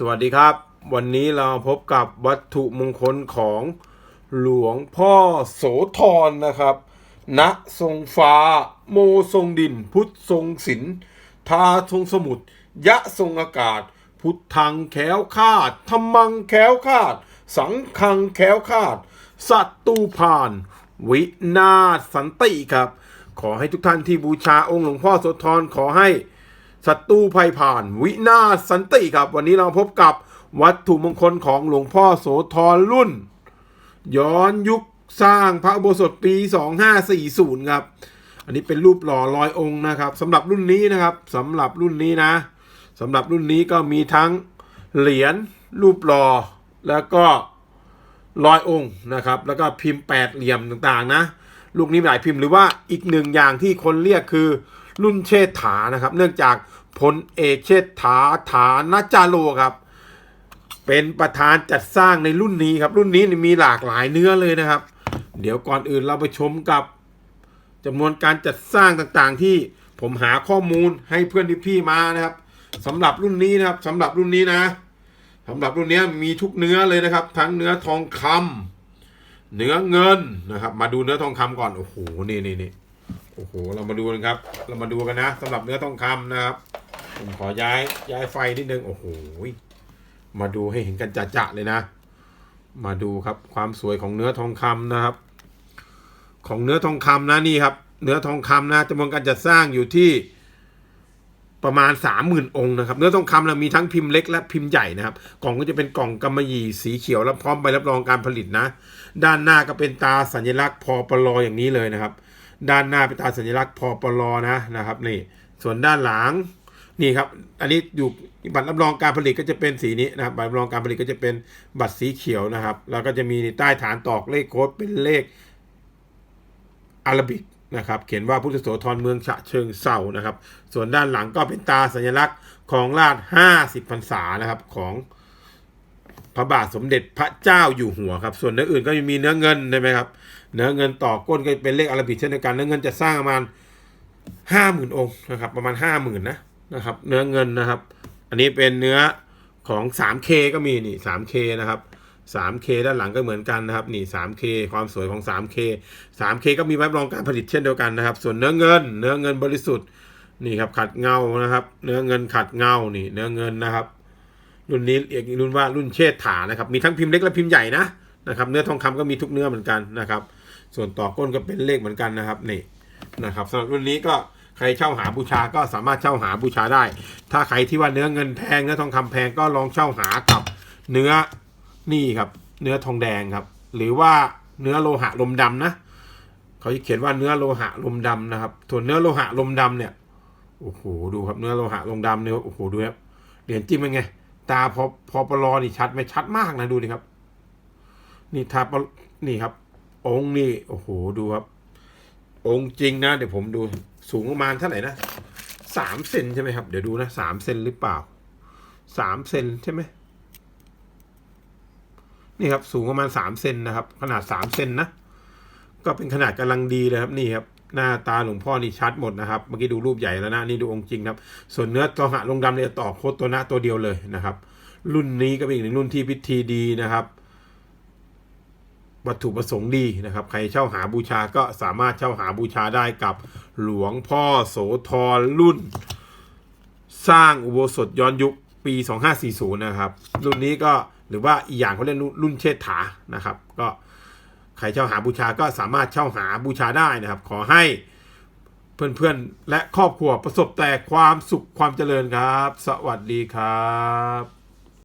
สวัสดีครับ วันนี้เราพบกับวัตถุมงคลของหลวงพ่อโสธรนะครับ ณทรงฟ้า โมทรงดิน พุทธทรงศิลปทาทรงสมุทรยะทรงอากาศ พุทธังแขวคาดธรรมังแขวคาด สังคังแขวคาด สัตตูผ่าน วินาสันติครับ ขอให้ทุกท่านที่บูชาองค์หลวงพ่อโสธรขอให้ ศัตรูภัยผ่าน วินาศสันติครับ วันนี้เราพบกับวัตถุมงคลของหลวงพ่อโสธรรุ่น ย้อนยุคสร้างพระอุโบสถปี 2540 ครับ อันนี้เป็นรูปหล่อลอยองค์นะครับสำหรับรุ่นนี้นะครับสำหรับรุ่นนี้นะสำหรับรุ่นนี้ก็มีทั้งเหรียญรูปหล่อแล้วก็ลอยองค์นะครับ แล้วก็พิมพ์แปดเหลี่ยมต่างๆนะ ลูกนี้หลายพิมพ์หรือว่าอีกหนึ่งอย่างที่คนเรียกคือ รุ่นเชษฐานะครับ เนื่องจากพลเอกเชษฐาฐานจาโลครับ เป็นประธานจัดสร้างในรุ่นนี้ครับ รุ่นนี้มีหลากหลายเนื้อเลยนะครับ เดี๋ยวก่อนอื่นเราไปชมกับจำนวนการจัดสร้างต่างๆ ที่ผมหาข้อมูลให้เพื่อนที่พี่มานะครับสำหรับรุ่นนี้นะครับสำหรับรุ่นนี้นะสำหรับรุ่นนี้มีทุกเนื้อเลยนะครับ ทั้งเนื้อทองคำเนื้อเงินนะครับ มาดูเนื้อทองคำก่อนโอ้โหนี่นี่นี่ โอ้โห เรามาดูกันครับ เรามาดูกันนะสำหรับเนื้อทองคำนะครับ ผมขอย้ายย้ายไฟนิดนึง โอ้โห มาดูให้เห็นกันจะๆเลยนะ มาดูครับความสวยของเนื้อทองคำนะครับ ของเนื้อทองคำนะนี่ครับ เนื้อทองคำนะจำนวนการจัดสร้างอยู่ที่ประมาณสามหมื่นองค์นะครับ เนื้อทองคำเรามีทั้งพิมพ์เล็กและพิมพ์ใหญ่นะครับ กล่องก็จะเป็นกล่องกำมะหยี่สีเขียวและพร้อมใบรับรองการผลิตนะ ด้านหน้าก็เป็นตาสัญลักษณ์พอปลออย่างนี้เลยนะครับ ด้านหน้าเป็นตาสัญลักษณ์พอปลอนะนะครับนี่ส่วนด้านหลังนี่ครับ อันนี้อยู่บัตรรับรองการผลิตก็จะเป็นสีนี้นะครับ บัตรรับรองการผลิตก็จะเป็นบัตรสีเขียวนะครับ แล้วก็จะมีใต้ฐานตอกเลขโค้ดเป็นเลขอารบิกนะครับ เขียนว่าพุทธโสธรเมืองฉะเชิงเซานะครับ ส่วนด้านหลังก็เป็นตาสัญลักษณ์ของราช50พรรษานะครับของพระบาทสมเด็จพระเจ้าอยู่หัวครับ ส่วนเนื้ออื่นก็ยังมีเนื้อเงินใช่ไหมครับ เนื้อเงินต่อก้นก็เป็นเลขอาราบิกเช่นเดียวกันเนื้อเงินจะสร้างประมาณห้าหมื่นองค์นะครับ ประมาณห้าหมื่นนะนะครับ เนื้อเงินนะครับ อันนี้เป็นเนื้อของ 3K ก็มีนี่ 3K นะครับ 3K ด้านหลังก็เหมือนกันนะครับ นี่ 3K ความสวยของ 3K 3K ก็มีใบรับรองการผลิตเช่นเดียวกันนะครับ ส่วนเนื้อเงิน เนื้อเงินบริสุทธิ์นี่ครับขัดเงานะครับ เนื้อเงินขัดเงานี่ เนื้อเงินนะครับ รุ่นนี้เรียกอีกรุ่นว่ารุ่นเชษฐานะครับ มีทั้งพิมพ์เล็กและพิมพ์ใหญ่นะนะครับ เนื้อทองคำก็มีทุกเนื้อเหมือนกันนะครับ ส่วนต่อก้นก็เป็นเลขเหมือนกันนะครับนี่นะครับสำหรับรุ่นนี้ก็ใครเช่าหาบูชาก็สามารถเช่าหาบูชาได้ ถ้าใครที่ว่าเนื้อเงินแพงเนื้อทองคำแพงก็ลองเช่าหากับเนื้อนี่ครับ เนื้อทองแดงครับ หรือว่าเนื้อโลหะลมดำนะเขาจะเขียนว่าเนื้อโลหะลมดำนะครับส่วนเนื้อโลหะลมดำเนี่ยโอ้โหดูครับเนื้อโลหะลมดำเนี่ยโอ้โหดูครับเหรียญจิ้มเป็นไง ตาพอพอปลอนี่ชัดไหมชัดมากนะดูดิครับ นี่ทาปนี่ครับ องค์นี่โอ้โหดูครับ องค์จริงนะเดี๋ยวผมดูสูงประมาณเท่าไหร่นะสามเซนใช่ไหมครับ เดี๋ยวดูนะสามเซนหรือเปล่าสามเซนใช่ไหมนี่ครับสูงประมาณสามเซนนะครับ ขนาดสามเซนนะก็เป็นขนาดกำลังดีเลยครับนี่ครับหน้าตาหลวงพ่อนี่ชัดหมดนะครับ เมื่อกี้ดูรูปใหญ่แล้วนะนี่ดูองค์จริงครับ ส่วนเนื้อตัวหะลงดำเนี่ยต่อโคตรตัวหน้าตัวเดียวเลยนะครับ รุ่นนี้ก็เป็นอีกหนึ่งรุ่นที่พิธีดีนะครับ วัตถุประสงค์ดีนะครับ ใครเช่าหาบูชาก็สามารถเช่าหาบูชาได้กับหลวงพ่อโสธรรุ่น สร้างอุโบสถย้อนยุคปี 2540 นะครับ รุ่นนี้ก็หรือว่าอีกอย่างเขาเรียกรุ่นเชษฐานะครับ ก็ใครเช่าหาบูชาก็สามารถเช่าหาบูชาได้นะครับ ขอให้เพื่อนๆ และครอบครัวประสบแต่ความสุขความเจริญครับ สวัสดีครับ